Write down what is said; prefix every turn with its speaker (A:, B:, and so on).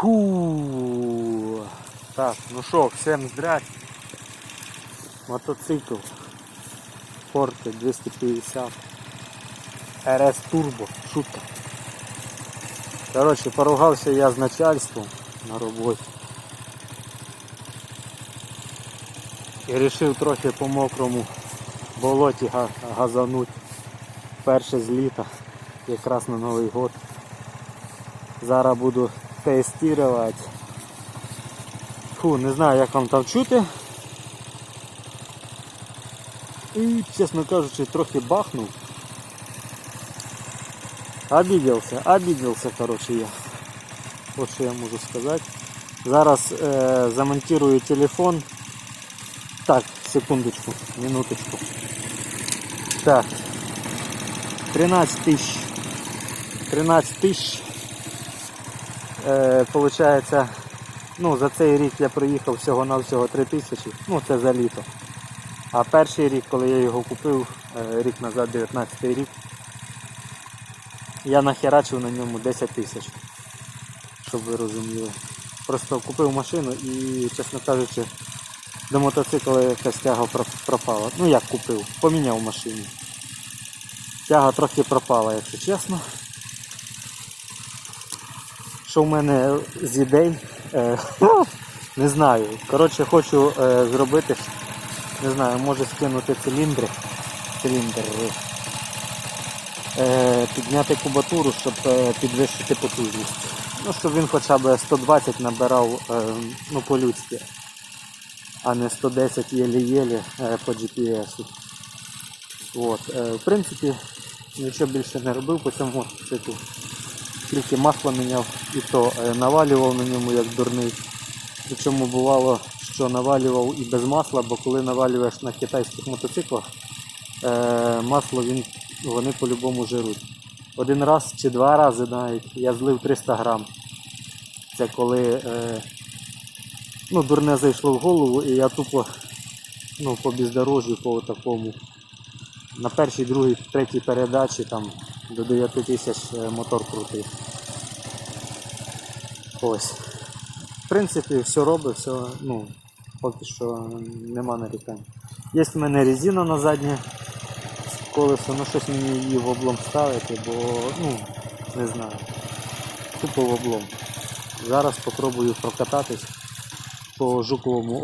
A: Ху. Так, ну що, всім здрать. Мотоцикл. Форте 250. RS Turbo. Шутка. Коротше, поругався я з начальством на роботі. І вирішив трохи по мокрому болоті га- газануть. Перше з літа, якраз на Новий год. Зараз буду тестувати. Фу, не знаю як вам там чути. І, чесно кажучи, трохи бахнув. Обиделся, обиделся, короче, я. Вот що я можу сказати. Зараз е, замонтирую телефон. Так, секундочку, минуточку. Так. 13 тысяч. 13 тисяч. Е, получається, ну, за цей рік я проїхав всього-навсього 3 тисячі. Ну, це за літо. А перший рік, коли я його купив, е, рік назад, 19 рік, я нахерачив на ньому 10 тисяч. Щоб ви розуміли. Просто купив машину і, чесно кажучи, до мотоцикла якась тяга пропала. Ну як купив, поміняв машину. Тяга трохи пропала, якщо чесно. Що в мене з ідей? Е, не знаю. Коротше, хочу е, зробити, не знаю, може скинути циліндри. Циліндр. Е, підняти кубатуру, щоб е, підвищити потужність. Ну, щоб він хоча б 120 набирав е, ну, по-людськи, а не 110 єлі-єлі е, по GPS. От, е, в принципі, нічого більше не робив по цьому мотоциклу. Тільки масло міняв і то е, навалював на ньому як дурний. Причому бувало, що навалював і без масла, бо коли навалюєш на китайських мотоциклах, е, масло він, вони по-любому жируть. Один раз чи два рази навіть я злив 300 грам. Це коли е, ну, дурне зайшло в голову і я тупо ну, по бездорожжю по такому. На першій, другій, третій передачі там до 9 тисяч е, мотор крутий. Ось. В принципі, все робить, все, ну, поки що нема нарікань. Є в мене резина на заднє колесо, ну щось мені її в облом ставити, бо ну, не знаю. Тупо в облом. Зараз спробую прокататись по жуковому